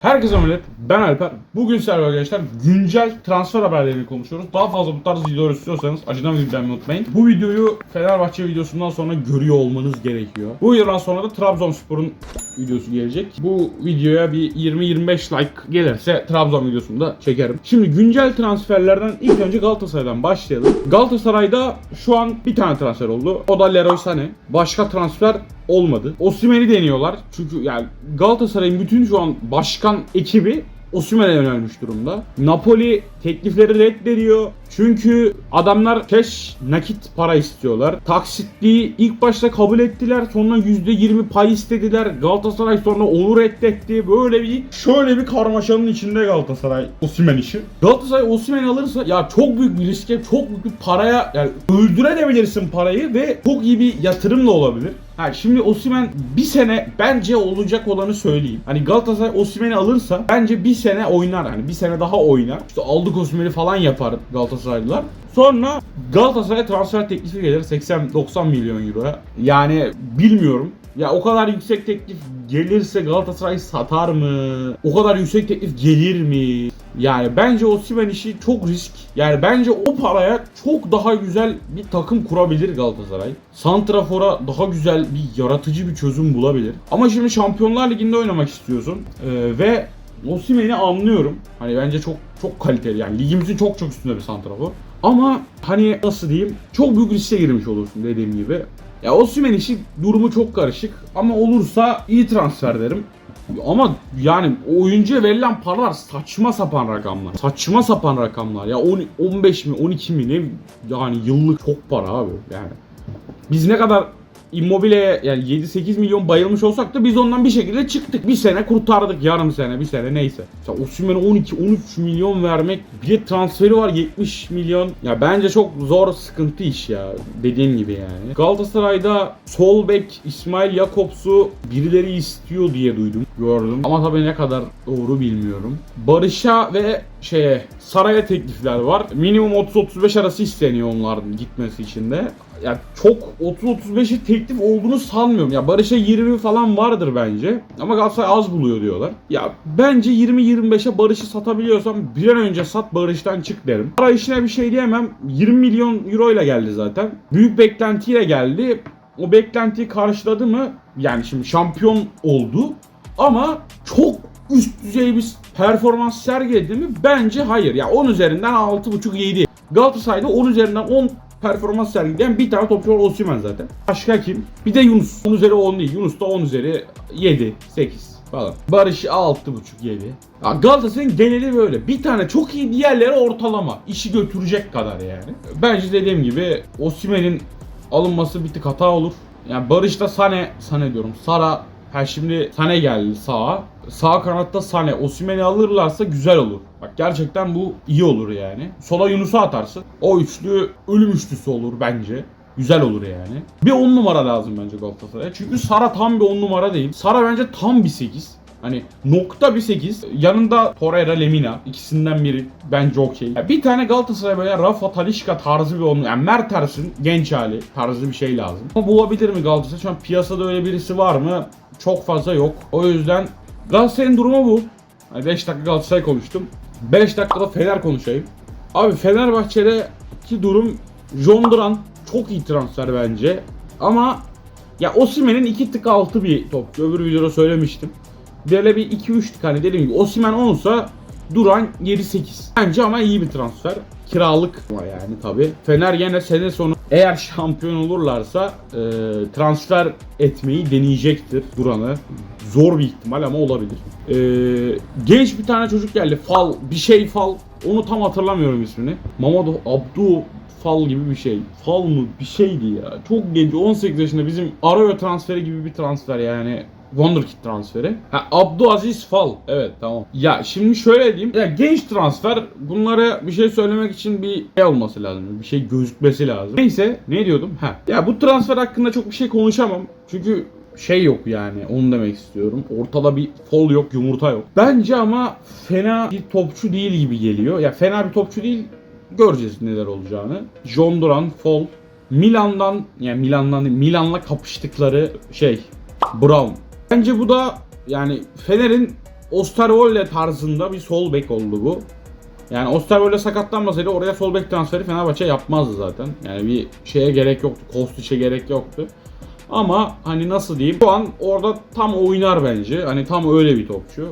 Herkese millet, ben Alper. Bugün sizlerle arkadaşlar güncel transfer haberlerini konuşuyoruz. Daha fazla bu tarz videolar istiyorsanız acıdan beğenmeyi unutmayın. Bu videoyu Fenerbahçe videosundan sonra görüyor olmanız gerekiyor. Bu videodan sonra da Trabzonspor'un videosu gelecek. Bu videoya bir 20-25 like gelirse Trabzon videosunu da çekerim. Şimdi güncel transferlerden ilk önce Galatasaray'dan başlayalım. Galatasaray'da şu an bir tane transfer oldu. O da Leroy Sané. Başka transfer olmadı. Osimhen'i deniyorlar. Çünkü yani Galatasaray'ın bütün şu an başkan ekibi Osimhen'e yönelmiş durumda. Napoli teklifleri reddediyor. Çünkü adamlar cash nakit para istiyorlar. Taksitliği ilk başta kabul ettiler. Sonra %20 pay istediler. Galatasaray sonra onu reddetti. Böyle bir şöyle bir karmaşanın içinde Galatasaray Osimhen işi. Galatasaray Osimhen alırsa ya çok büyük bir riske, çok büyük bir paraya yani öldürebilirsin parayı ve çok iyi bir yatırım da olabilir. Ha şimdi Osimhen bir sene bence olacak olanı söyleyeyim. Hani Galatasaray Osimhen'i alırsa bence bir sene oynar. Hani bir sene daha oynar. İşte aldık Osimhen'i falan yapar Galatasaraylılar. Sonra Galatasaray transfer teklifi gelir 80-90 milyon euroya. Yani bilmiyorum. Ya o kadar yüksek teklif gelirse Galatasaray satar mı? O kadar yüksek teklif gelir mi? Yani bence Osimhen işi çok risk. Yani bence o paraya çok daha güzel bir takım kurabilir Galatasaray. Santrafor'a daha güzel bir yaratıcı bir çözüm bulabilir. Ama şimdi Şampiyonlar Ligi'nde oynamak istiyorsun. Ee, ve Osimhen'i anlıyorum. Hani bence çok çok kaliteli yani ligimizin çok çok üstünde bir santrafor. Ama hani nasıl diyeyim çok büyük riske girmiş olursun dediğim gibi. Ya Osimhen işi durumu çok karışık ama olursa iyi transfer derim. Ama yani oyuncuya verilen paralar saçma sapan rakamlar. Saçma sapan rakamlar. Ya 10, 15 mi 12 mi ne yani yıllık çok para abi yani. Biz ne kadar Immobile'ye yani 7-8 milyon bayılmış olsak da biz ondan bir şekilde çıktık. Bir sene kurtardık yarım sene bir sene neyse. İşte Osimhen'e 12-13 milyon vermek bir transferi var 70 milyon. Ya bence çok zor sıkıntı iş ya dediğim gibi yani. Galatasaray'da sol bek İsmail Jakobs'u birileri istiyor diye duydum gördüm. Ama tabii ne kadar doğru bilmiyorum. Barış'a ve şeye Saray'a teklifler var. Minimum 30-35 arası isteniyor onların gitmesi için de. Ya çok 30-35'i teklif olduğunu sanmıyorum. Ya Barış'a 20 falan vardır bence. Ama Galatasaray az buluyor diyorlar. Ya bence 20-25'e Barış'ı satabiliyorsam bir an önce sat Barış'tan çık derim. Para işine bir şey diyemem. 20 milyon euro ile geldi zaten. Büyük beklentiyle geldi. O beklentiyi karşıladı mı? Yani şimdi şampiyon oldu. Ama çok üst düzey bir performans sergiledi mi? Bence hayır. Ya 10 üzerinden 6.5-7. Galatasaray'da 10 üzerinden 10 performans sergileyen bir tane topçu var zaten. Başka kim? Bir de Yunus. 10 üzeri 10 değil. Yunus da 10 üzeri 7, 8 falan. Barış 6.5 7. Ya Galatasaray'ın geneli böyle. Bir tane çok iyi diğerleri ortalama. İşi götürecek kadar yani. Bence dediğim gibi Osimhen'in alınması bir tık hata olur. Yani Barış'ta Sane, Sane diyorum. Sara Ha şimdi Sane geldi sağa. Sağ kanatta Sane. Osimhen'i alırlarsa güzel olur. Bak gerçekten bu iyi olur yani. Sola Yunus'u atarsın. O üçlü ölüm üçlüsü olur bence. Güzel olur yani. Bir 10 numara lazım bence Galatasaray'a. Çünkü Sara tam bir 10 numara değil. Sara bence tam bir 8. Hani nokta bir 8. Yanında Torreira Lemina. ikisinden biri bence okey. Ya Bir tane Galatasaray böyle Rafa Talişka tarzı bir onu. Yani Mertens'in genç hali tarzı bir şey lazım. Ama bulabilir mi Galatasaray? Şu an piyasada öyle birisi var mı? Çok fazla yok. O yüzden Galatasaray'ın durumu bu. 5 dakika Galatasaray konuştum. 5 dakikada Fener konuşayım. Abi Fenerbahçe'deki durum John çok iyi transfer bence. Ama ya Osimhen'in 2 tık altı bir topçu. Öbür videoda söylemiştim. Böyle bir 2-3 tık hani dediğim gibi Osimhen 10'sa Duran 7-8. Bence ama iyi bir transfer. Kiralık ama yani tabi. Fener yine sene sonu eğer şampiyon olurlarsa e, transfer etmeyi deneyecektir Duran'ı. Zor bir ihtimal ama olabilir. E, genç bir tane çocuk geldi. Fal, bir şey Fal. Onu tam hatırlamıyorum ismini. Mamadou Abdu Fal gibi bir şey. Fal mı? Bir şeydi ya. Çok genç. 18 yaşında bizim Arroyo transferi gibi bir transfer yani. Wonderkid transferi. Ha Abdülaziz Fal. Evet tamam. Ya şimdi şöyle diyeyim. Ya genç transfer bunlara bir şey söylemek için bir şey olması lazım. Bir şey gözükmesi lazım. Neyse ne diyordum? Ha. Ya bu transfer hakkında çok bir şey konuşamam. Çünkü şey yok yani onu demek istiyorum. Ortada bir fol yok, yumurta yok. Bence ama fena bir topçu değil gibi geliyor. Ya fena bir topçu değil. Göreceğiz neler olacağını. John Duran, Fol. Milan'dan yani Milan'dan Milan'la kapıştıkları şey Brown. Bence bu da yani Fener'in Osterwolle tarzında bir sol bek oldu bu. Yani Osterwolle sakatlanmasaydı oraya sol bek transferi Fenerbahçe yapmazdı zaten. Yani bir şeye gerek yoktu. Kostic'e gerek yoktu. Ama hani nasıl diyeyim şu an orada tam oynar bence. Hani tam öyle bir topçu.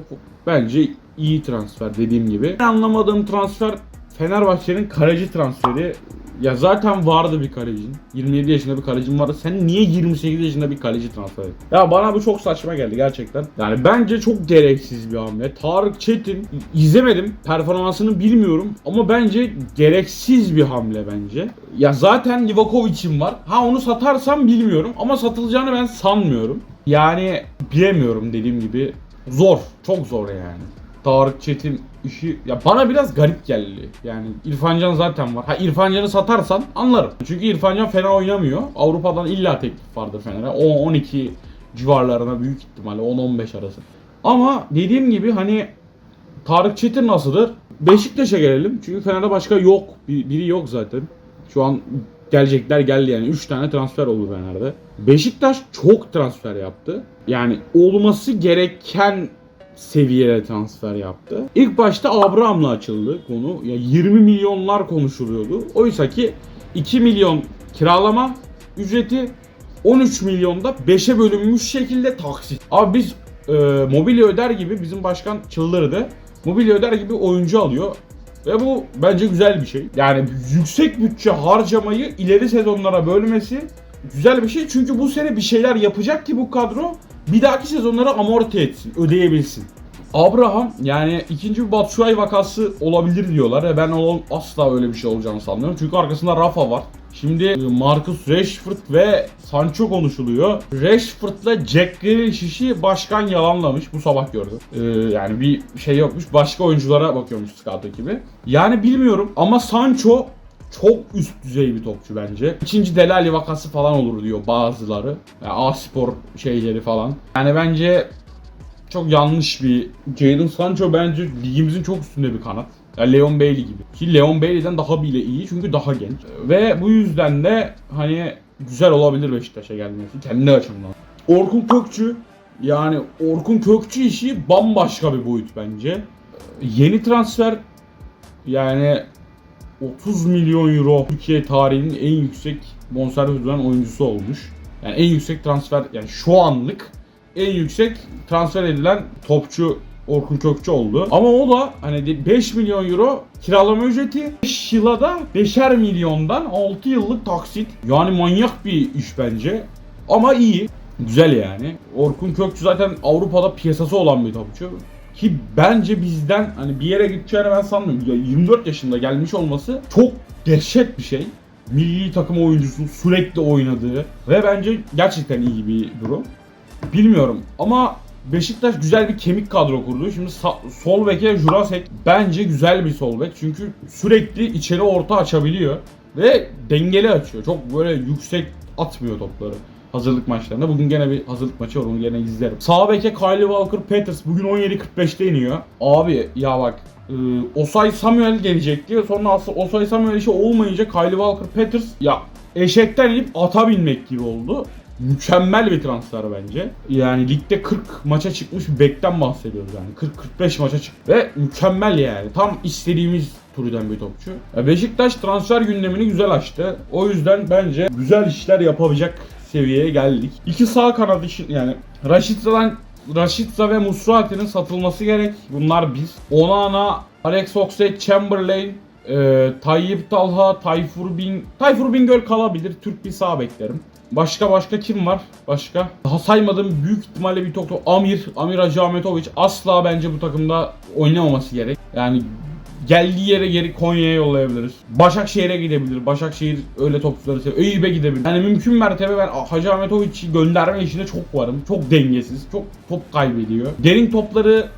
Bence iyi transfer dediğim gibi. En anlamadığım transfer Fenerbahçe'nin kaleci transferi. Ya zaten vardı bir kalecin. 27 yaşında bir kalecin vardı. Sen niye 28 yaşında bir kaleci transfer ettin? Ya bana bu çok saçma geldi gerçekten. Yani bence çok gereksiz bir hamle. Tarık Çetin izlemedim. Performansını bilmiyorum ama bence gereksiz bir hamle bence. Ya zaten Livakovic'im var. Ha onu satarsam bilmiyorum ama satılacağını ben sanmıyorum. Yani bilemiyorum dediğim gibi. Zor. Çok zor yani. Tarık Çetin işi ya bana biraz garip geldi. Yani İrfancan zaten var. Ha İrfancan'ı satarsan anlarım. Çünkü İrfancan fena oynamıyor. Avrupa'dan illa teklif vardır Fener'e. 10-12 civarlarına büyük ihtimalle 10-15 arası. Ama dediğim gibi hani Tarık Çetin nasıldır? Beşiktaş'a gelelim. Çünkü Fener'de başka yok. Bir- Biri yok zaten. Şu an gelecekler geldi yani. 3 tane transfer oldu Fener'de. Beşiktaş çok transfer yaptı. Yani olması gereken seviyede transfer yaptı. İlk başta Abraham'la açıldı konu. Ya 20 milyonlar konuşuluyordu. Oysa ki 2 milyon kiralama ücreti 13 milyonda 5'e bölünmüş şekilde taksit. Abi biz e, mobilya öder gibi bizim başkan çıldırdı. Mobilya öder gibi oyuncu alıyor. Ve bu bence güzel bir şey. Yani yüksek bütçe harcamayı ileri sezonlara bölmesi güzel bir şey. Çünkü bu sene bir şeyler yapacak ki bu kadro bir dahaki sezonlara amorti etsin, ödeyebilsin. Abraham yani ikinci bir Batshuayi vakası olabilir diyorlar ve ben asla öyle bir şey olacağını sanmıyorum. Çünkü arkasında Rafa var. Şimdi e, Marcus Rashford ve Sancho konuşuluyor. Rashford'la Jack Grealish'i başkan yalanlamış. Bu sabah gördüm. Ee, yani bir şey yokmuş. Başka oyunculara bakıyormuş scout ekibi. Yani bilmiyorum ama Sancho çok üst düzey bir topçu bence. İkinci Delali vakası falan olur diyor bazıları. Yani A-Spor şeyleri falan. Yani bence çok yanlış bir Jadon Sancho bence ligimizin çok üstünde bir kanat. Yani Leon Bailey gibi. Ki Leon Bailey'den daha bile iyi çünkü daha genç. Ve bu yüzden de hani güzel olabilir Beşiktaş'a gelmesi kendi açımdan. Orkun Kökçü yani Orkun Kökçü işi bambaşka bir boyut bence. Yeni transfer yani 30 milyon euro Türkiye tarihinin en yüksek bonservis ödenen oyuncusu olmuş. Yani en yüksek transfer yani şu anlık en yüksek transfer edilen topçu Orkun Kökçü oldu. Ama o da hani 5 milyon euro kiralama ücreti 5 yıla da 5'er milyondan 6 yıllık taksit. Yani manyak bir iş bence. Ama iyi. Güzel yani. Orkun Kökçü zaten Avrupa'da piyasası olan bir topçu. Ki bence bizden hani bir yere gideceğini ben sanmıyorum. Ya 24 yaşında gelmiş olması çok dehşet bir şey. Milli takım oyuncusu sürekli oynadığı ve bence gerçekten iyi bir durum. Bilmiyorum ama Beşiktaş güzel bir kemik kadro kurdu. Şimdi sol beke Jurasek bence güzel bir sol bek. Çünkü sürekli içeri orta açabiliyor ve dengeli açıyor. Çok böyle yüksek atmıyor topları hazırlık maçlarında. Bugün gene bir hazırlık maçı var onu gene izlerim. Sağ beke Kylie Walker Peters bugün 17.45'te iniyor. Abi ya bak e, Osay Samuel gelecekti. Sonra aslında Osay Samuel işi olmayınca Kylie Walker Peters ya eşekten inip ata binmek gibi oldu. Mükemmel bir transfer bence. Yani ligde 40 maça çıkmış bir bekten bahsediyoruz yani. 40-45 maça çıktı. Ve mükemmel yani. Tam istediğimiz türden bir topçu. Beşiktaş transfer gündemini güzel açtı. O yüzden bence güzel işler yapabilecek seviyeye geldik. İki sağ kanat için yani Raşitsa'dan Rashica ve Musrati'nin satılması gerek. Bunlar biz. Onana, Alex Oxlade-Chamberlain, e, Tayyip Talha, Tayfur Bin... Tayfur Bingöl kalabilir. Türk bir sağ beklerim. Başka başka kim var? Başka? Daha saymadığım büyük ihtimalle bir toplu Amir, Amir Hacı Ahmetoviç asla bence bu takımda oynamaması gerek. Yani geldiği yere geri Konya'ya yollayabiliriz. Başakşehir'e gidebilir. Başakşehir öyle topçuları seviyor. Eyüp'e gidebilir. Yani mümkün mertebe ben Hacı Ahmetoviç'i gönderme işinde çok varım. Çok dengesiz. Çok top kaybediyor. Derin topları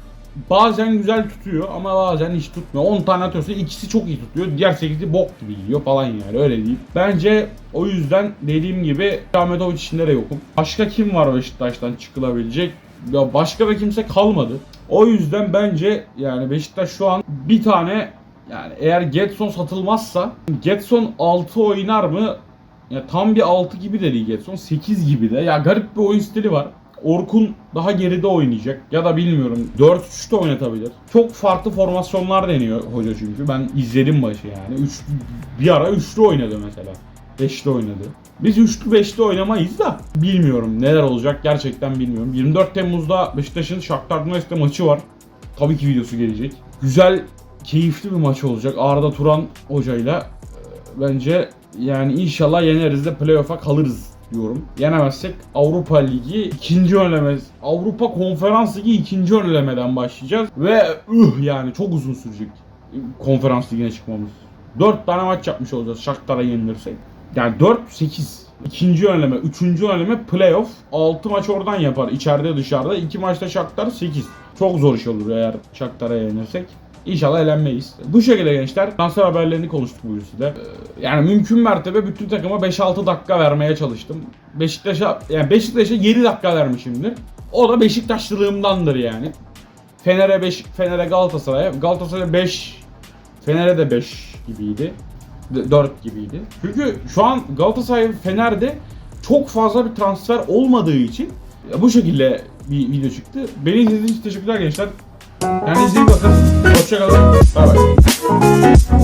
bazen güzel tutuyor ama bazen hiç tutmuyor. 10 tane atıyorsa ikisi çok iyi tutuyor. Diğer 8'i bok gibi gidiyor falan yani öyle değil. Bence o yüzden dediğim gibi Ahmetoviç içinde de yokum. Başka kim var Beşiktaş'tan çıkılabilecek? Ya başka da kimse kalmadı. O yüzden bence yani Beşiktaş şu an bir tane yani eğer Getson satılmazsa Getson 6 oynar mı? Ya tam bir 6 gibi de değil Getson 8 gibi de. Ya garip bir oyun stili var. Orkun daha geride oynayacak ya da bilmiyorum 4-3'te oynatabilir. Çok farklı formasyonlar deniyor hoca çünkü. Ben izledim maçı yani. Üç, bir ara üçlü oynadı mesela. Beşli oynadı. Biz üçlü beşli oynamayız da bilmiyorum neler olacak gerçekten bilmiyorum. 24 Temmuz'da Beşiktaş'ın Shakhtar Donetsk'te maçı var. Tabii ki videosu gelecek. Güzel, keyifli bir maç olacak. Arda Turan hocayla e, bence yani inşallah yeneriz de playoff'a kalırız diyorum. Yenemezsek Avrupa Ligi ikinci önleme, Avrupa Konferans Ligi ikinci önlemeden başlayacağız ve üh yani çok uzun sürecek konferans ligine çıkmamız. 4 tane maç yapmış olacağız Shakhtar'a yenilirsek. Yani 4 8 İkinci önleme, üçüncü önleme playoff. 6 maç oradan yapar içeride dışarıda. 2 maçta Shakhtar 8. Çok zor iş olur eğer Shakhtar'a yenilirsek. İnşallah elenmeyiz. Bu şekilde gençler transfer haberlerini konuştuk bugün size. Ee, Yani mümkün mertebe bütün takıma 5-6 dakika vermeye çalıştım. Beşiktaş'a yani Beşiktaş'a 7 dakika vermişimdir. O da Beşiktaşlılığımdandır yani. Fener'e 5, Fener'e Galatasaray'a, Galatasaray'a 5, Fener'e de 5 gibiydi. 4 gibiydi. Çünkü şu an Galatasaray Fener'de çok fazla bir transfer olmadığı için bu şekilde bir video çıktı. Beni izlediğiniz için teşekkürler gençler. Kendinize iyi bakın. Hoşçakalın. Bay bay.